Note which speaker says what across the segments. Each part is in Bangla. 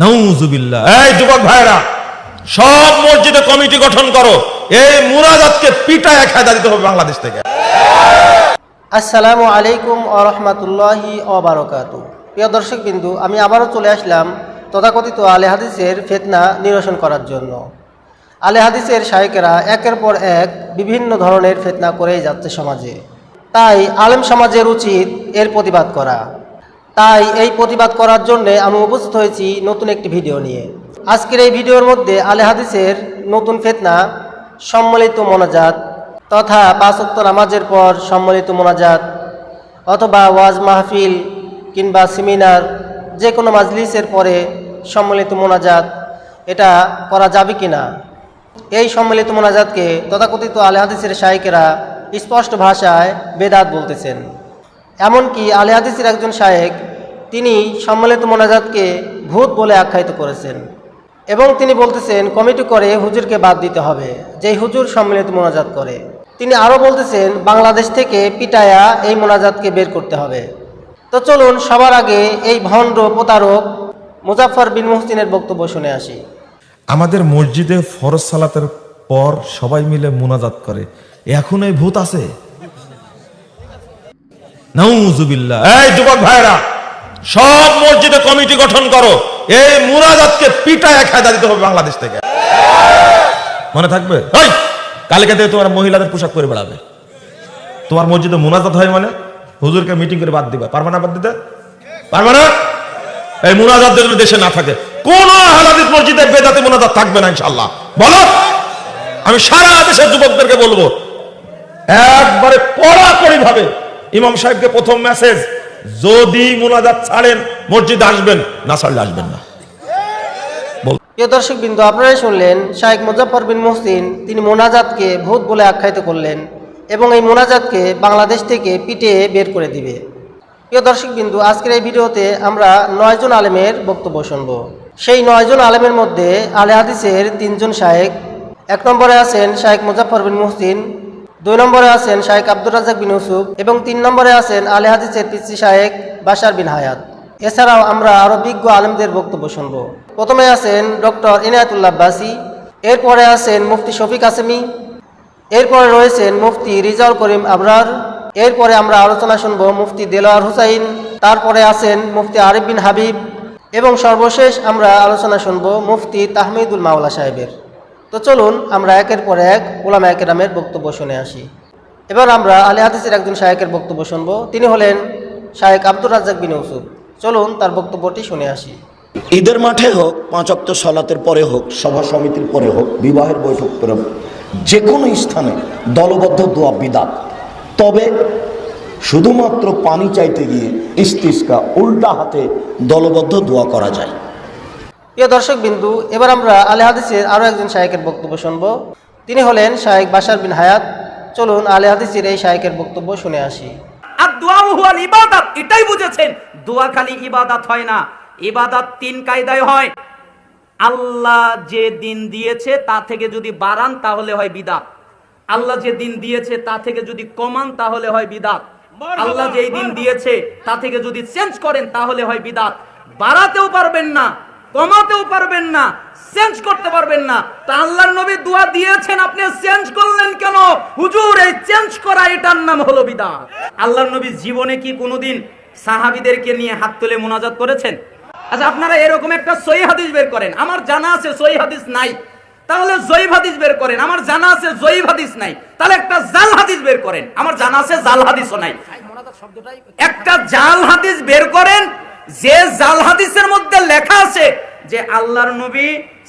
Speaker 1: নাউজুবিল্লাহ এই যুবক ভাইরা সব মসজিদে কমিটি গঠন করো। এই মুরাদাতকে পিটায় খেদা দিতে হবে বাংলাদেশ থেকে।
Speaker 2: আসসালামু আলাইকুম ও রহমতুল্লাহি অবারকাতু প্রিয় দর্শক বিন্দু আমি আবারও চলে আসলাম তথাকথিত আলে হাদিসের ফেতনা নিরসন করার জন্য। আলে হাদিসের শায়কেরা একের পর এক বিভিন্ন ধরনের ফেতনা করেই যাচ্ছে সমাজে। তাই আলেম সমাজের উচিত এর প্রতিবাদ করা। তাই এই প্রতিবাদ করার জন্য আমি উপস্থিত হয়েছি নতুন একটি ভিডিও নিয়ে। আজকের এই ভিডিওর মধ্যে আলে হাদিসের নতুন ফেতনা, সম্মিলিত মোনাজাত তথা পাঁচক্ত নামাজের পর সম্মিলিত মোনাজাত অথবা ওয়াজ মাহফিল কিংবা সেমিনার যে কোনো মাজলিসের পরে সম্মিলিত মোনাজাত, এটা করা যাবে কি না এই সম্মিলিত মোনাজাতকে তথাকথিত আলে হাদিসের শায়েকেরা স্পষ্ট ভাষায় বেদাত বলতেছেন। এমনকি আলে হাদিসের একজন শায়েক তিনি সম্মিলিত মোনাজাতকে ভূত বলে আখ্যায়িত করেছেন এবং তিনি বলতেছেন, কমিটি করে হুজুরকে বাদ দিতে হবে, যেই হুজুর সম্মিলিত মোনাজাত করে। তিনি আরও বলতেছেন, বাংলাদেশ থেকে পিটায়া এই মোনাজাতকে বের করতে হবে। তো চলুন, সবার আগে এই ভণ্ড প্রতারক মুজাফর বিন মুহসিনের বক্তব্য শুনে আসি।
Speaker 1: আমাদের মসজিদে ফরজ সালাতের পর সবাই মিলে মোনাজাত করে। এখন এই ভূত আছে? এই সব মসজিদে কমিটি গঠন করো। এই খেদা দিতে হবে বাংলাদেশ থেকে। মনে থাকবে? কালকে থেকে তোমার মহিলাদের পোশাক পরে বেড়াবে। তোমার মসজিদে মুনাজাত হয় মানে হুজুরকে মিটিং করে বাদ না বাদ দিতে? না? এই মুনাজাত দেশে না থাকে, কোন হালাদিস মসজিদে বেদাতে মুনাজাত থাকবে না ইনশাল্লাহ বলো? আমি সারা দেশের যুবকদেরকে বলব, একবারে কড়াকড়ি ভাবে ইমাম সাহেবকে প্রথম মেসেজ যদি মোনাজাত ছাড়েন, মসজিদে আসবেন। না ছাড়লে আসবেন না।
Speaker 2: প্রিয় দর্শক বিন্দু আপনারাই শুনলেন শাহেক মুজাফর বিন মুহসিন, তিনি মোনাজাতকে ভূত বলে আখ্যায়িত করলেন এবং এই মোনাজাতকে বাংলাদেশ থেকে পিটিয়ে বের করে দিবে। প্রিয় দর্শক বিন্দু আজকের এই ভিডিওতে আমরা নয়জন আলেমের বক্তব্য শুনব। সেই নয়জন আলেমের মধ্যে আলে হাদিসের তিনজন শায়েক এক নম্বরে আছেন শাহেক মুজাফর বিন মুহসিন দুই নম্বরে আছেন শাহেক আব্দুর রাজাক বিন ইউসুফ এবং তিন নম্বরে আছেন আলে হাদিসের পিসি শাহেক বাশার বিন হায়াত। এছাড়াও আমরা আরও বিজ্ঞ আলেমদের বক্তব্য শুনব। প্রথমে আছেন ডক্টর ইনায়াতুল্লাহ বাসি এরপরে আছেন মুফতি শফিক আসেমি এরপরে রয়েছেন মুফতি রিজাউল করিম আবরার, এরপরে আমরা আলোচনা শুনব মুফতি দেলোয়ার হুসাইন, তারপরে আছেন মুফতি আরিফ বিন হাবিব এবং সর্বশেষ আমরা আলোচনা শুনব মুফতি তাহমিদুল মাওলা সাহেবের। তো চলুন আমরা একের পর এক ওলামা একরামের বক্তব্য শুনে আসি। এবার আমরা আলী হাদিসের একজন শায়েকের বক্তব্য শুনব। তিনি হলেন শায়েক আব্দুর রাজ্জাক বিন ইউসুফ। চলুন তার বক্তব্যটি শুনে আসি।
Speaker 3: ঈদের মাঠে হোক, পাঁচ অক্ত সলাতের পরে হোক, সভা সমিতির পরে হোক, বিবাহের বৈঠক করে হোক, যে কোনো স্থানে দলবদ্ধ দোয়া বিদাত। তবে শুধুমাত্র পানি চাইতে গিয়ে ইস্তিস্কা উল্টা হাতে দলবদ্ধ দোয়া করা যায়।
Speaker 2: প্রিয় দর্শক বিন্দু এবার আমরা আলে হাদিসের আরও একজন শায়েকের বক্তব্য শুনব। তিনি হলেন শায়েক বাশার বিন হায়াত। চলুন আলে হাদিসের এই শায়েকের বক্তব্য শুনে আসি।
Speaker 4: আর দোয়া হুয়াল ইবাদাত, এটাই বুঝেছেন। দোয়া খালি ইবাদাত হয় না। ইবাদাত তিন কায়দায় হয়। আল্লাহ যে দিন দিয়েছে, তা থেকে যদি বাড়ান, তাহলে হয় বিদাত। আল্লাহ যে দিন দিয়েছে, তা থেকে যদি কমান, তাহলে হয় বিদাত। আল্লাহ যেই দিন দিয়েছে, তা থেকে যদি চেঞ্জ করেন, তাহলে হয় বিদাত। বাড়াতেও পারবেন না। কমাতেও পারবেন না চেঞ্জ করতে পারবেন না। তা আল্লাহর নবী দোয়া দিয়েছেন আপনি চেঞ্জ করলেন কেন? হুজুর এই চেঞ্জ করা এটার নাম হলো বিদাত। আল্লাহর নবী জীবনে কি কোনোদিন সাহাবিদেরকে নিয়ে হাত তুলে মোনাজাত করেছেন? আচ্ছা আপনারা এরকম একটা সহি হাদিস বের করেন। আমার জানা আছে সহি হাদিস নাই। তাহলে জয়ীব হাদিস বের করেন। আমার জানা আছে জয়ীব হাদিস নাই। তাহলে একটা জাল হাদিস বের করেন। আমার জানা আছে জাল হাদিসও নাই। একটা জাল হাদিস বের করেন যে জাল হাদিসের মধ্যে লেখা আছে যে আল্লাহর নবী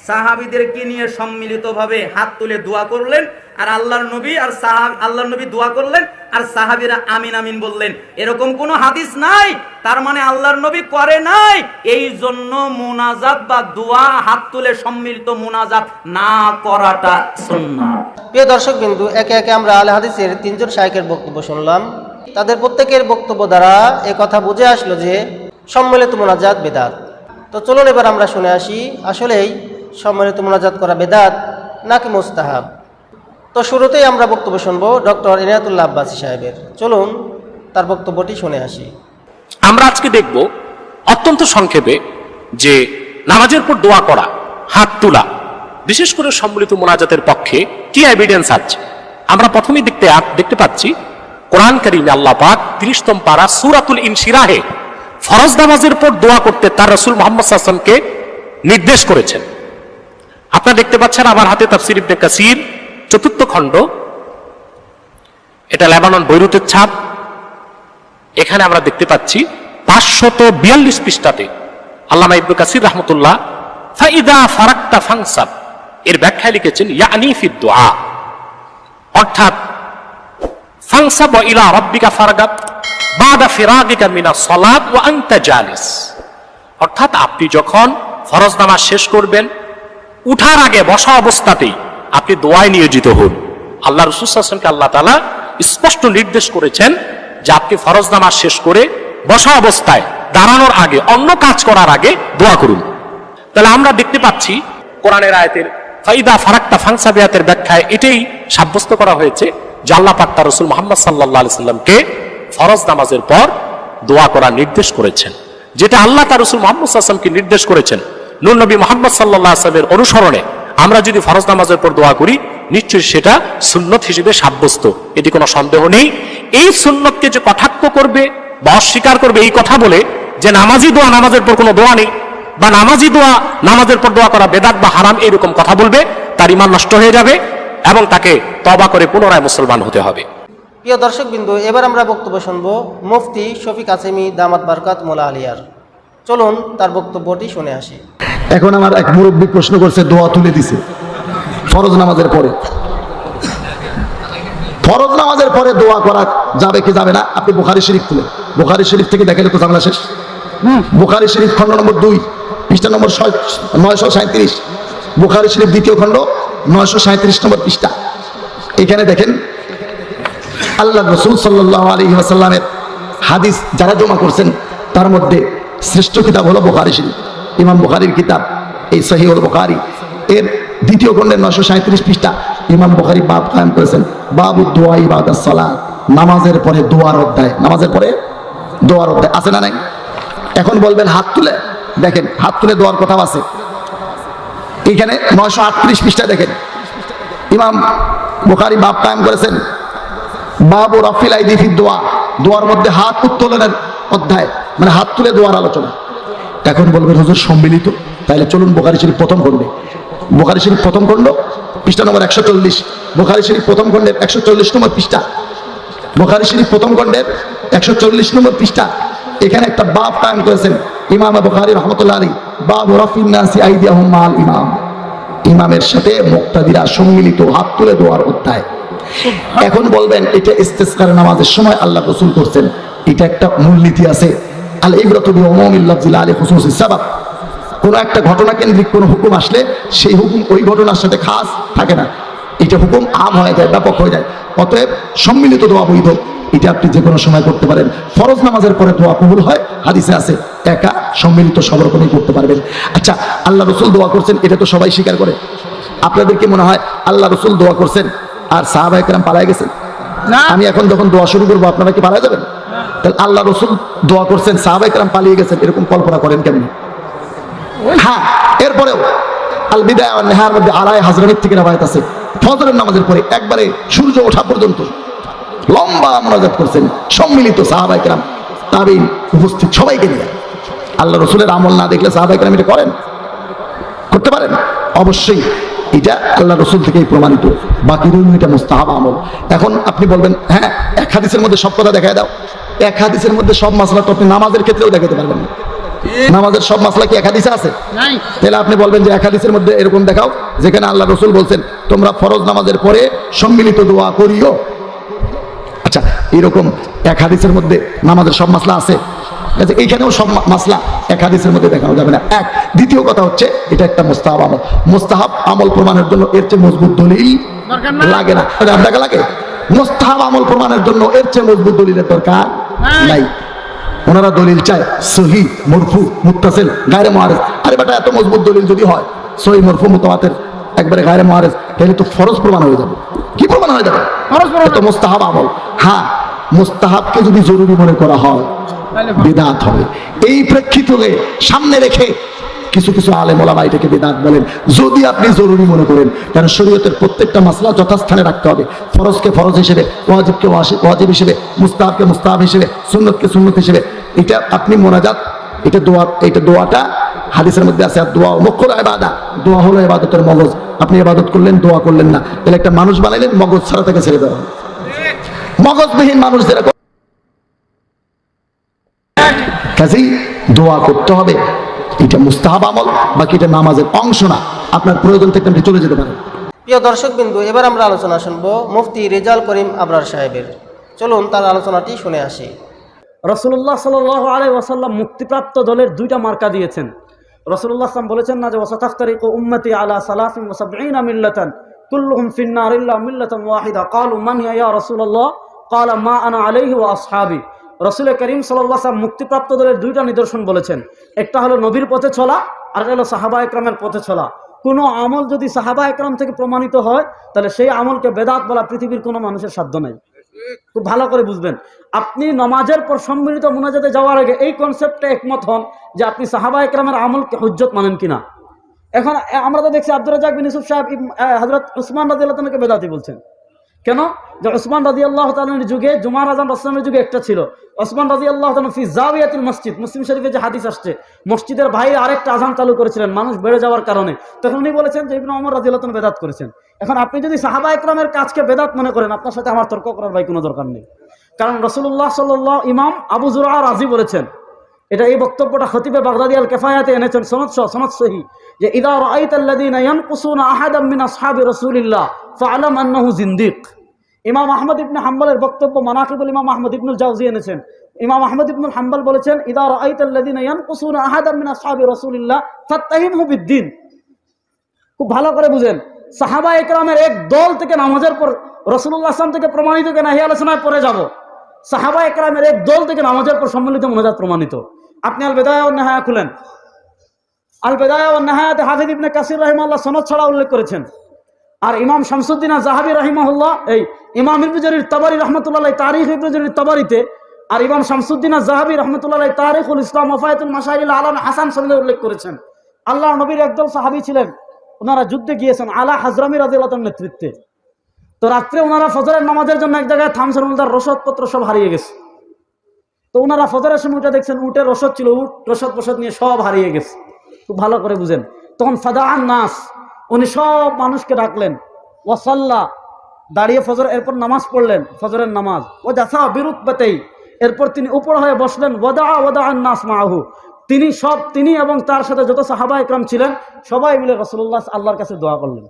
Speaker 4: সাহাবীদেরকে নিয়ে সম্মিলিতভাবে হাত তুলে দোয়া করলেন, আর আল্লাহর নবী আর সাহাব, আল্লাহর নবী দোয়া করলেন, আর সাহাবীরা আমিন আমিন বললেন। এরকম কোনো হাদিস নাই, তার মানে আল্লাহর নবী করে নাই, এই জন্য মোনাজাত বা দোয়া, হাত তুলে সম্মিলিত মোনাজাত না করাটা সুন্নাহ
Speaker 2: প্রিয় দর্শক বিন্দু, একে একে আমরা আলে হাদিসের তিনজন শায়েকের বক্তব্য শুনলাম। তাদের প্রত্যেকের বক্তব্য দ্বারা কথা বুঝে আসলো যে সম্মিলিত মোনাজাত বেদাত। তো চলুন এবার আমরা শুনে আসি, আসলেই সম্মিলিত মোনাজাত করা বেদাত নাকি মোস্তাহাব? তো শুরুতেই আমরা বক্তব্য শুনব ডক্টর ইনায়াতুল্লাহ আব্বাসী সাহেবের। চলুন তার বক্তব্যটি শুনে আসি।
Speaker 5: আমরা আজকে দেখব অত্যন্ত সংক্ষেপে যে নামাজের পর দোয়া করা, হাত তোলা, বিশেষ করে সম্মিলিত মোনাজাতের পক্ষে কি এভিডেন্স আছে? আমরা প্রথমেই দেখতে দেখতে পাচ্ছি, কোরআন কারিমে আল্লাহ পাক তিরিশতম পারা সুরাতুল ইনশিরাহে ফরজ নামাজের পর দোয়া করতে তার রসুল মোহাম্মদ সাল্লামকে নির্দেশ করেছেন। আপনারা দেখতে পাচ্ছেন আমার হাতে তাফসির ইবনে কাসির, চতুর্থ খণ্ড। এটা লেবানন বৈরুতের ছাপ। এখানে আমরা দেখতে পাচ্ছি পাঁচশত বিয়াল্লিশ পৃষ্ঠাতে আল্লামা ইবনু কাসির রহমতুল্লাহ, ফাইদা ফারাক্তা ফাংসাব এর ব্যাখ্যায় লিখেছেন ইয়ানি ফিদ দোয়া অর্থাৎ ফাংসাব ইলা রাব্বিকা ফারগাব বাদা ফিরাগিকা মিনা ওয়া আনতা জালিস অর্থাৎ আপনি যখন ফরজ নামাজ শেষ করবেন, উঠার আগে বসা অবস্থাতেই আপনি দোয়ায় নিয়োজিত হন। আল্লাহ রসুলকে আল্লাহ তালা স্পষ্ট নির্দেশ করেছেন যে আপনি ফরজ নামাজ শেষ করে বসা অবস্থায় দাঁড়ানোর আগে, অন্য কাজ করার আগে দোয়া করুন। তাহলে আমরা দেখতে পাচ্ছি কোরআনের আয়াতের, ফাইদা ফারাক্তা ফাংসাবিয়াতের ব্যাখ্যায় এটাই সাব্যস্ত করা হয়েছে। যে আল্লাহ পাক তার রসুল মোহাম্মদ সাল্লাহ সাল্লামকে ফরজ নামাজের পর দোয়া করার নির্দেশ করেছেন। যেটা আল্লাহ তার রসুল মোহাম্মদ আসলামকে নির্দেশ করেছেন। নুর নবী মোহাম্মদ সাল্লাহ আসলামের অনুসরণে আমরা যদি ফরজ নামাজের পর দোয়া করি, নিশ্চয়ই সেটা সুন্নত হিসেবে সাব্যস্ত। এটি কোনো সন্দেহ নেই। এই সুন্নতকে যে কটাক্ষ করবে বা অস্বীকার করবে এই কথা বলে যে নামাজি দোয়া নামাজের পর কোনো দোয়া নেই বা নামাজি দোয়া নামাজের পর দোয়া করা বেদাত বা হারাম, এরকম কথা বলবে, তার ইমান নষ্ট হয়ে যাবে। এবং তাকে তবা করে পুনরায় মুসলমান হতে হবে।
Speaker 2: প্রিয় দর্শকবিন্দু এবার আমরা বক্তব্য শুনব মুফতি শফিক আসেমি দামাত বারকাত মোলা আলিয়ার। চলুন তার বক্তব্যটি শুনে আসি।
Speaker 6: এখন আমার এক মুরব্বী প্রশ্ন করছে দোয়া তুলে দিছে। ফরজ নামাজের পরে। ফরজ নামাজের পরে দোয়া করা যাবে কি যাবে না? আপনি বুখারি শরীফ খুলে বুখারি শরীফ থেকে দেখেন তো ঝামেলা শেষ। বুখারি শরীফ খণ্ড নম্বর দুই পৃষ্ঠা নম্বর ছয়- নয়শো সাঁত্রিশ বুখারি শরীফ দ্বিতীয় খণ্ড নয়শো সাঁত্রিশ নম্বর পৃষ্ঠা। এখানে দেখেন আল্লাহ রসুল সাল্লাহ হাদিস যারা জমা করছেন, তার মধ্যে শ্রেষ্ঠ কিতাব হলো বোখারি শরীফ। ইমাম বুখারির কিতাব, এই সহি হল বুখারি। এর দ্বিতীয় খণ্ডের নশো সাঁত্রিশ পৃষ্ঠা ইমাম বুখারি বাব কায়েম করেছেন। বাবু দোয়া সালাহ নামাজের পরে দোয়ার অধ্যায়। নামাজের পরে দোয়ার অধ্যায়। আছে না নাই? এখন বলবেন হাত তুলে। দেখেন, হাত তুলে দোয়ার কথাও আছে। এখানে নয়শো আটত্রিশ পৃষ্ঠা দেখেন। ইমাম বুখারি বাপ কায়েম করেছেন। বাবু রফিল আইদিফি দোয়া। দোয়ার মধ্যে হাত উত্তোলনের অধ্যায় মানে হাত তুলে দোয়ার আলোচনা। এখন বলবেন, হুজুর, সম্মিলিত? তাহলে চলুন বোখারি শরীফ প্রথম খণ্ডে। বোখারি শরীফ প্রথম খণ্ড, পৃষ্ঠা নম্বর একশো চল্লিশ। বোখারি শরীফ প্রথম খণ্ডের একশো চল্লিশ নম্বর পৃষ্ঠা। বোখারি শরীফ প্রথম খণ্ডের একশো চল্লিশ নম্বর পৃষ্ঠা। এখানে একটা বাপ কায়েম করেছেন ইমাম বুখারি রহমতুল্লাহ আলী বাব রফিন আইদিয়াহুম মাল ইমাম। ইমামের সাথে মুক্তাদিরা সম্মিলিত হাত তুলে দেওয়ার অধ্যায়। এখন বলবেন এটা ইস্তেসকার নামাজের সময় আল্লাহ রসুল করছেন। এটা একটা মূলনীতি আছে। আল ইবরত বি আলী খুসুস সাবাব। কোনো একটা ঘটনা কেন্দ্রিক কোনো হুকুম আসলে সেই হুকুম ওই ঘটনার সাথে খাস থাকে না। এটা হুকুম আম হয়ে যায় ব্যাপক হয়ে যায়। অতএব সম্মিলিত দোয়া বৈধ। এটা আপনি যে কোনো সময় করতে পারেন। ফরজ নামাজের পরে দোয়া কবুল হয় হাদিসে আছে একা সম্মিলিত সব রকমই করতে পারবেন। আচ্ছা আল্লাহ রসুল দোয়া করছেন এটা তো সবাই স্বীকার করে। আপনাদের কি মনে হয় আল্লাহ রসুল দোয়া করছেন আর সাহাবা একরাম পালায় গেছেন? না। আমি এখন যখন দোয়া শুরু করব আপনারা কি পালায় যাবেন? তাহলে আল্লাহ রসুল দোয়া করছেন সাহাবা একরাম পালিয়ে গেছেন এরকম কল্পনা করেন কেমনি? হ্যাঁ এরপরেও আল বিদায় নেহার মধ্যে আড়াই হাজরানির থেকে রাবায়ত আছে। ফজরের নামাজের পরে একবারে সূর্য ওঠা পর্যন্ত লম্বা মোনাজাত করছেন সম্মিলিত সাহাবাইকরাম তাবিন উপস্থিত সবাইকে নিয়ে। আল্লাহ রসুলের আমল না দেখলে সাহাবাইকরাম এটা করেন? করতে পারেন? অবশ্যই। এটা আল্লাহ রসুল থেকেই প্রমাণিত। বাকি রইল এটা মুস্তাহাব আমল। এখন আপনি বলবেন হ্যাঁ এক হাদিসের মধ্যে সব কথা দেখায় দাও। এক হাদিসের মধ্যে সব মাসলা তো আপনি নামাজের ক্ষেত্রেও দেখাতে পারবেন না। নামাজের সব মাসলা কি এক হাদিসে আছে তাহলে আপনি বলবেন যে এক হাদিসের মধ্যে এরকম দেখাও যেখানে আল্লাহ রসুল বলছেন তোমরা ফরজ নামাজের পরে সম্মিলিত দোয়া করিও। আচ্ছা এরকম এক হাদিসের মধ্যে নামাজের সব মাসলা আছে? কাজে এইখানেও সব মাসলা এক হাদিসের মধ্যে দেখানো যাবে না। এক দ্বিতীয় কথা হচ্ছে এটা একটা মোস্তাহাব আমল। মোস্তাহাব আমল প্রমাণের জন্য এর চেয়ে মজবুত দলিল লাগে না। দেখা লাগে? মোস্তাহাব আমল প্রমাণের জন্য এর চেয়ে মজবুত দলিলের দরকার নাই। ওনারা দলিল চায় সহি মরফু মুতাসেল গায়ে মহারেজ আরে বেটা এত মজবুত দলিল যদি হয় সহি মরফু মুতামাতের একবারে গায়ে মহারেজ তাহলে তো ফরজ প্রমাণ হয়ে যাবে। কি প্রমাণ হয়ে যাবে? তো মোস্তাহাব আমল। হ্যাঁ মোস্তাহাবকে যদি জরুরি মনে করা হয় বেদাত হবে। এই প্রেক্ষিতকে সামনে রেখে কিছু কিছু আলেম ওলামা এটাকে বেদাত বলেন। যদি আপনি জরুরি মনে করেন, কারণ শরীয়তের প্রত্যেকটা মাসলা যথাস্থানে রাখতে হবে। ফরজকে ফরজ হিসেবে, ওয়াজিবকে ওয়াজিব হিসেবে, মুস্তাহাবকে মুস্তাহাব হিসেবে, সুন্নতকে সুন্নত হিসেবে, এটা আপনি মোনাজাত, এটা দোয়া, এটা দোয়াটা হাদিসের মধ্যে আছে আর দোয়া মুখ্য এবাদা দোয়া হলো এবাদতের মগজ। আপনি এবাদত করলেন, দোয়া করলেন না। তাহলে একটা মানুষ বানাইলেন, মগজ ছাড়া তাকে ছেড়ে দেওয়া মগজবিহীন মানুষ যেরকম কাজেই দোয়া করতে হবে। এটা মুস্তাহাব আমল বাকি এটা নামাজের অংশ না। আপনার প্রয়োজন থেকে আপনি চলে যেতে পারেন।
Speaker 2: প্রিয় দর্শক বিন্দু এবার আমরা আলোচনা শুনব মুফতি রেজাল করিম আবরার সাহেবের। চলুন তার আলোচনাটি শুনে আসি।
Speaker 7: রসুল্লাহ সাল আলাই ওয়াসাল্লাম মুক্তিপ্রাপ্ত দলের দুইটা মার্কা দিয়েছেন। রসুল্লাহ আসলাম বলেছেন না যে ওসাতাফতারিক উম্মতি আলা সালাফিন ওসাবঈনা মিল্লাতান কুল্লুহুম ফিন্নার ইল্লা মিল্লাতান ওয়াহিদা। ক্বালু মান ইয়া রাসূলুল্লাহ? ক্বালা মা আনা আলাইহি ওয়া আসহাবি। রসুল করিম আলাইহি মুক্তিপ্রাপ্ত দলের দুইটা নিদর্শন বলেছেন। একটা হলো নবীর পথে চলা, আর হলো সাহাবা একরামের পথে চলা। কোনো আমল যদি সাহাবা একরাম থেকে প্রমাণিত হয়, তাহলে সেই আমলকে বেদাত বলা পৃথিবীর কোনো মানুষের সাধ্য নাই। খুব ভালো করে বুঝবেন। আপনি নমাজের পর সম্মিলিত মোনাজাতে যাওয়ার আগে এই কনসেপ্টে একমত হন যে আপনি সাহাবা একরামের আমলকে হজ্জত মানেন কিনা। এখন আমরা তো দেখছি আব্দুল রাজাক বিন ইউসুফ সাহেব হজরত উসমান রাজি আল্লাহকে বেদাতি বলছেন। কেন? যে ওসমান রাজি আল্লাহ তালের যুগে, জুমার আজান রসলামের যুগে একটা ছিল। ওসমান রাজি আল্লাহ ফি জাবিয়াতুল মসজিদ, মুসলিম শরীফে যে হাদিস আসছে, মসজিদের বাইরে আরেকটা আজান চালু করেছিলেন, মানুষ বেড়ে যাওয়ার কারণে। তখন উনি বলেছেন যে, ইবনে ওমর রাজি আল্লাহ বেদাত করেছেন। এখন আপনি যদি সাহাবা একরামের কাজকে বেদাত মনে করেন, আপনার সাথে আমার তর্ক করার ভাই কোনো দরকার নেই। কারণ রসুল্লাহ সাল্লাহ ইমাম আবু জুরা রাজি বলেছেন, এটা এই বক্তব্যটা খতিবে বাগদাদি আল কেফায়াতে এনেছেন, সনদ সনদ সহি, যে, ইদা রাআইতাল্লাযীনা ইয়ানকুসুনা আহাদাম মিন আসহাবি রাসূলিল্লাহ ফাআলাম আন্নাহু জিন্দিক। ইমাম আহমদ ইবনে হাম্বলের বক্তব্য মানাকিবুল ইমাম আহমদ ইবনুল জাওজি এনেছেন। ইমাম আহমদ ইবনুল হাম্বল বলেছেন, ইদা রাআইতাল্লাযীনা ইয়ানকুসুনা আহাদাম মিন আসহাবি রাসূলিল্লাহ বিদ্দিন। খুব ভালো করে বুঝেন। সাহাবা একরামের এক দল থেকে নামাজের পর রসুল্লাহ আসলাম থেকে প্রমাণিত কেনা এই আলোচনায় পরে যাব। সাহাবা একরামের এক দল থেকে নামাজের পর সম্মিলিত মোনাজাত প্রমাণিত। আপনি আল বেদায় নেহায়া খুলেন। আল বেদায় নেহায়াতে হাফিদ ইবনে কাসির রহিমাল্লাহ সনদ ছাড়া উল্লেখ করেছেন। আর ইমাম শামসুদ্দিন জাহাবি রহিমাহুল্লাহ, এই ইমাম ইবনুজরির তাবারি রহমতুল্লাহ তারিখ ইবনুজরির তাবারিতে, আর ইমাম শামসুদ্দিন জাহাবি রহমতুল্লাহ তারিখুল ইসলাম ওফায়তুল মাসাইল আলম হাসান সনদে উল্লেখ করেছেন। আল্লাহ নবীর একদল সাহাবি ছিলেন, ওনারা যুদ্ধে গিয়েছেন আলা হাজরামি রাজিউল্লাহ নেতৃত্বে। তো রাত্রে ওনারা ফজরের নামাজের জন্য এক জায়গায় থামছেন ওনার রসদপত্র সব হারিয়ে গেছে। তো ওনারা ফজরের সময় উঠে দেখছেন, উটের রসদ ছিল, উট রসদ প্রসদ নিয়ে সব হারিয়ে গেছে। খুব ভালো করে বুঝেন। তখন ফাদা নাস উনি সব মানুষকে ডাকলেন। ওয়াসাল্লা, দাঁড়িয়ে ফজর, এরপর নামাজ পড়লেন, ফজরের নামাজ। ও দাসা বিরুত পেতেই এরপর তিনি উপর হয়ে বসলেন ওদা ওদা নাস মাহু তিনি সব, তিনি এবং তার সাথে যত সাহাবা একরাম ছিলেন, সবাই মিলে রসুল্লাহ আল্লাহর কাছে দোয়া করলেন।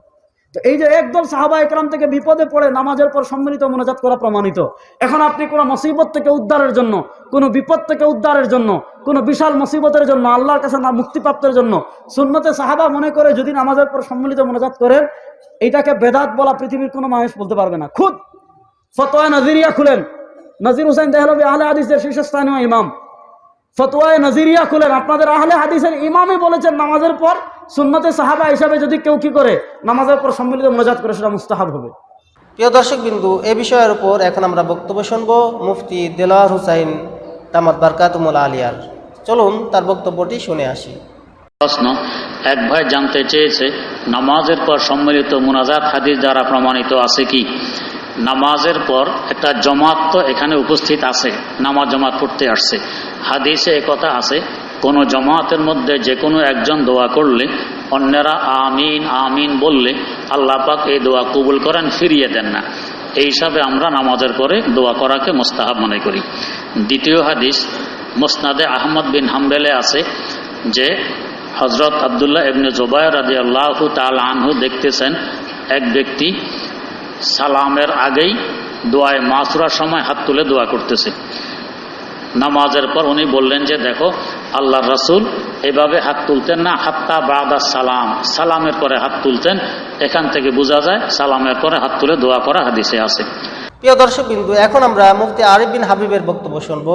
Speaker 7: এই যে একদল সাহাবা একরাম থেকে বিপদে পড়ে নামাজের পর সম্মিলিত মোনাজাত করা প্রমাণিত। এখন আপনি কোনো মুসিবত থেকে উদ্ধারের জন্য, কোনো বিপদ থেকে উদ্ধারের জন্য, কোনো বিশাল মুসিবতের জন্য, আল্লাহর কাছে না মুক্তিপ্রাপ্তের জন্য সুন্নতে সাহাবা মনে করে যদি নামাজের পর সম্মিলিত মোনাজাত করেন, এটাকে বেদাত বলা পৃথিবীর কোনো মানুষ বলতে পারবে না। খুদ! ফতোয়া নজিরিয়া খুলেন। নজির হুসাইন দেহলবি আহলে হাদিসের শীর্ষস্থানীয় ইমাম। ফতোয়ায় নজিরিয়া খুলেন। আপনাদের আহলে হাদিসের ইমামই বলেছেন নামাজের পর সুন্নতে সাহাবা হিসাবে যদি কেউ কি করে নামাজের পর সম্মিলিত মোনাজাত করে সেটা মুস্তাহাব হবে।
Speaker 2: প্রিয় দর্শক বিন্দু এ বিষয়ের উপর এখন আমরা বক্তব্য শুনব মুফতি দেলোয়ার হুসাইন দামাত বারকাতুমুল আলিয়ার। চলুন তার বক্তব্যটি শুনে আসি।
Speaker 8: প্রশ্ন এক ভাই জানতে চেয়েছে নামাজের পর সম্মিলিত মুনাজাত হাদিস দ্বারা প্রমাণিত আছে কি? নামাজের পর একটা জমাত তো এখানে উপস্থিত আছে নামাজ জমাত পড়তে আসছে। হাদিসে একথা আছে কোনো জমাতের মধ্যে যে কোনো একজন দোয়া করলে, অন্যরা আমিন আমিন বললে আল্লাহ পাক এই দোয়া কবুল করেন, ফিরিয়ে দেন না। এই হিসাবে আমরা নামাজের পরে দোয়া করাকে মোস্তাহাব মনে করি। দ্বিতীয় হাদিস, মোসনাদে আহমদ বিন হাম্বেলে আছে যে হজরত আবদুল্লাহ ইবনে জোবায় রাজি আল্লাহ তাল আনহু দেখতেছেন এক ব্যক্তি সালামের আগেই দোয়ায় মাসুরার সময় হাত তুলে দোয়া করতেছে। নামাজের পর উনি বললেন যে, দেখো আল্লাহ রাসুল এভাবে হাত তুলতেন না, হাত্তা বাদা সালাম। সালামের পরে হাত তুলতেন, এখান থেকে বোঝা যায় সালামের পরে হাত তুলে দোয়া করা হাদিসে আছে।
Speaker 2: প্রিয় দর্শক বিন্দু, এখন আমরা মুফতি আরিফ বিন হাবিবের বক্তব্য শুনব।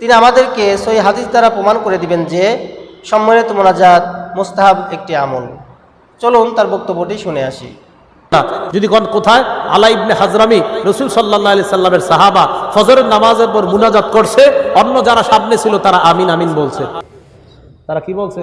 Speaker 2: তিনি আমাদেরকে সই হাদিস দ্বারা প্রমাণ করে দিবেন যে সম্মানিত মোনাজাত, মুস্তাহাব একটি আমল। চলুন তার বক্তব্যটি শুনে আসি।
Speaker 9: যদি কোন কোথায় আলা ইবনে হাজরামি রসুল সাল্লাহ আলি সাল্লামের সাহাবা ফজরের নামাজের পর মুনাজাত করছে, অন্য যারা সামনে ছিল তারা আমিন আমিন বলছে। তারা কি বলছে?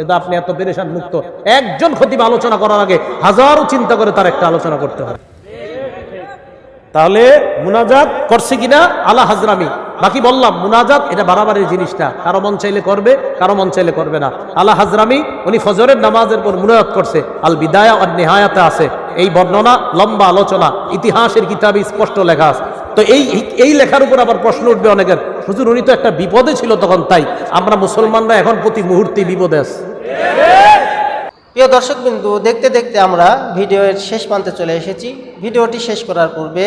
Speaker 9: কিন্তু আপনি এত পেরেশান মুক্ত একজন খতিব আলোচনা করার আগে হাজারো চিন্তা করে তার একটা আলোচনা করতে হয় তাহলে মুনাজাত করছে কিনা? আলা হাজরামি। বাকি বললাম, মুনাজাত এটা বাড়াবাড়ির জিনিসটা। কারও মন চাইলে করবে, কারও মন চাইলে করবে না। আলা হাজরামি, উনি ফজরের নামাজের পর মুনাজাত করছে। আল বিদায়া আর নেহায়াতে আছে। এই বর্ণনা লম্বা আলোচনা, ইতিহাসের কিতাবে স্পষ্ট লেখা আছে। তো এই এই লেখার উপর আবার প্রশ্ন উঠবে অনেকের। হুজুর, উনি তো একটা বিপদে ছিল তখন, তাই। আমরা মুসলমানরা এখন প্রতি মুহূর্তে বিপদে আছি।
Speaker 2: প্রিয় দর্শক বিন্দু দেখতে দেখতে আমরা ভিডিওর শেষ প্রান্তে চলে এসেছি। ভিডিওটি শেষ করার পূর্বে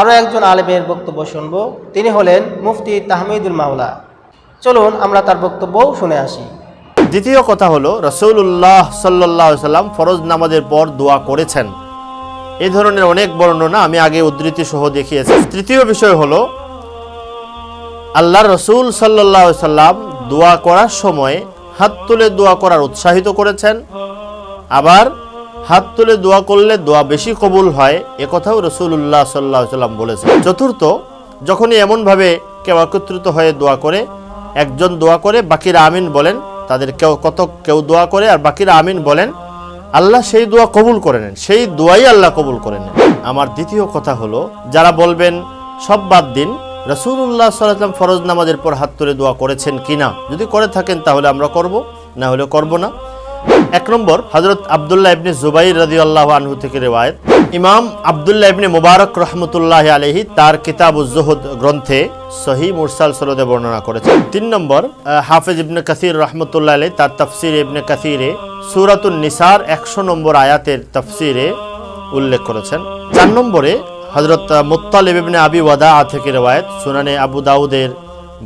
Speaker 2: আরও একজন আলেমের বক্তব্য শুনব। তিনি হলেন মুফতি তাহমিদুল মাওলা। চলুন আমরা তার বক্তব্যও শুনে আসি।
Speaker 10: দ্বিতীয় কথা হলো রসৌল্লাহ সাল্লাহ সাল্লাম ফরজ নামাজের পর দোয়া করেছেন। এ ধরনের অনেক বর্ণনা আমি আগে উদ্ধৃতি সহ দেখিয়েছি। তৃতীয় বিষয় হলো আল্লাহ রসুল সাল্লাহ সাল্লাম দোয়া করার সময় হাত তুলে দোয়া করার উৎসাহিত করেছেন। আবার হাত তুলে দোয়া করলে দোয়া বেশি কবুল হয় একথাও রসুল্লাহ সাল্লাহ সাল্লাম বলেছেন। চতুর্থ, যখনই এমনভাবে কেউ একত্রিত হয়ে দোয়া করে, একজন দোয়া করে, বাকিরা আমিন বলেন, তাদের কেউ কত কেউ দোয়া করে আর বাকিরা আমিন বলেন, আল্লাহ সেই দোয়া কবুল করে নেন, সেই দোয়াই আল্লাহ কবুল করে নেন। আমার দ্বিতীয় কথা হলো, যারা বলবেন, সব বাদ দিন রসুল্লাহ সাল্লাম ফরজ নামাজের পর হাত তুলে দোয়া করেছেন কিনা যদি করে থাকেন তাহলে আমরা করব, না হলে করব না। এক নম্বর হজরত আবদুল্লাহ ইবনে জুবাইর রাজি আল্লাহ আনহু থেকে রেওয়ায়ত। ইমাম আবদুল্লাহ ইবনে মুবারক রহমতুল্লাহ আলহি তার কিতাব উজ্জহুদ গ্রন্থে সহি মুরসাল সরদে বর্ণনা করেছেন। তিন নম্বর হাফেজ ইবনে কাসির রহমতুল্লাহ আলহ তার তফসির ইবনে কাসিরে সুরাতুন নিসার একশো নম্বর আয়াতের তফসিরে উল্লেখ করেছেন। চার নম্বরে হজরত মুত্তালিব আবি ওয়াদা থেকে রেওয়ায়ত সুনানে আবু দাউদের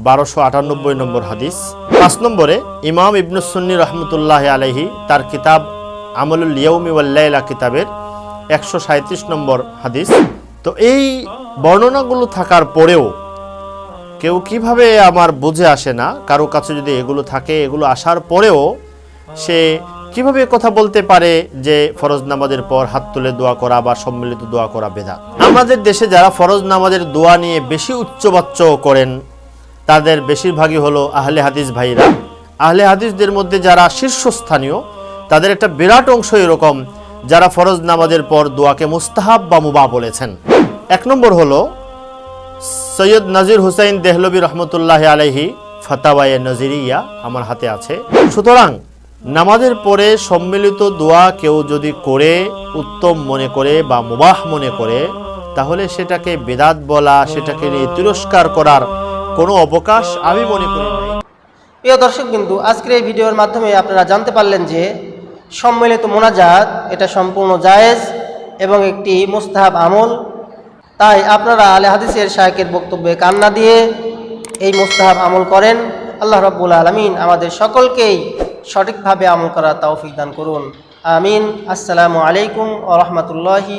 Speaker 10: বারোশো আটানব্বই নম্বর হাদিস। পাঁচ নম্বরে ইমাম ইবনুসন্নি রহমতুল্লাহ আলহি তার কিতাব আমলুল ইয়ৌমি ওয়াল্লাইলা কিতাবের একশো সাঁত্রিশ নম্বর হাদিস। তো এই বর্ণনাগুলো থাকার পরেও কেউ কীভাবে আমার বুঝে আসে না, কারও কাছে যদি এগুলো থাকে, এগুলো আসার পরেও সে কীভাবে কথা বলতে পারে যে ফরজ নামাজের পর হাত তুলে দোয়া করা বা সম্মিলিত দোয়া করা বেদা আমাদের দেশে যারা ফরজ নামাজের দোয়া নিয়ে বেশি উচ্চবাচ্য করেন, তাদের বেশিরভাগই হলো আহলে হাদিস ভাইরা। আহলে হাদিসদের মধ্যে যারা শীর্ষস্থানীয়, তাদের একটা বিরাট অংশ এরকম যারা ফরজ নামাজের পর দোয়াকে মুস্তাহাব বা মুবা বলেছেন। এক নম্বর হলো সৈয়দ নাজির হুসাইন দেহলবী রহমতুল্লাহ আলহি ফাতাওয়ায়ে নজিরিয়া আমার হাতে আছে। সুতরাং নামাজের পরে সম্মিলিত দোয়া কেউ যদি করে, উত্তম মনে করে বা মুবাহ মনে করে, তাহলে সেটাকে বেদাত বলা, সেটাকে নিয়ে তিরস্কার করার কোনো অবকাশ আমি মনে করি
Speaker 2: প্রিয় দর্শক কিন্তু আজকের এই ভিডিওর মাধ্যমে আপনারা জানতে পারলেন যে সম্মিলিত মোনাজাত, এটা সম্পূর্ণ জায়েজ এবং একটি মুস্তাহাব আমল। তাই আপনারা আলে হাদিসের শায়কের বক্তব্যে কান্না দিয়ে এই মুস্তাহাব আমল করেন। আল্লাহ রব্বুল আলমিন আমাদের সকলকেই সঠিকভাবে আমল করার তৌফিক দান করুন। আমিন। আসসালামু আলাইকুম ও রহমতুল্লাহি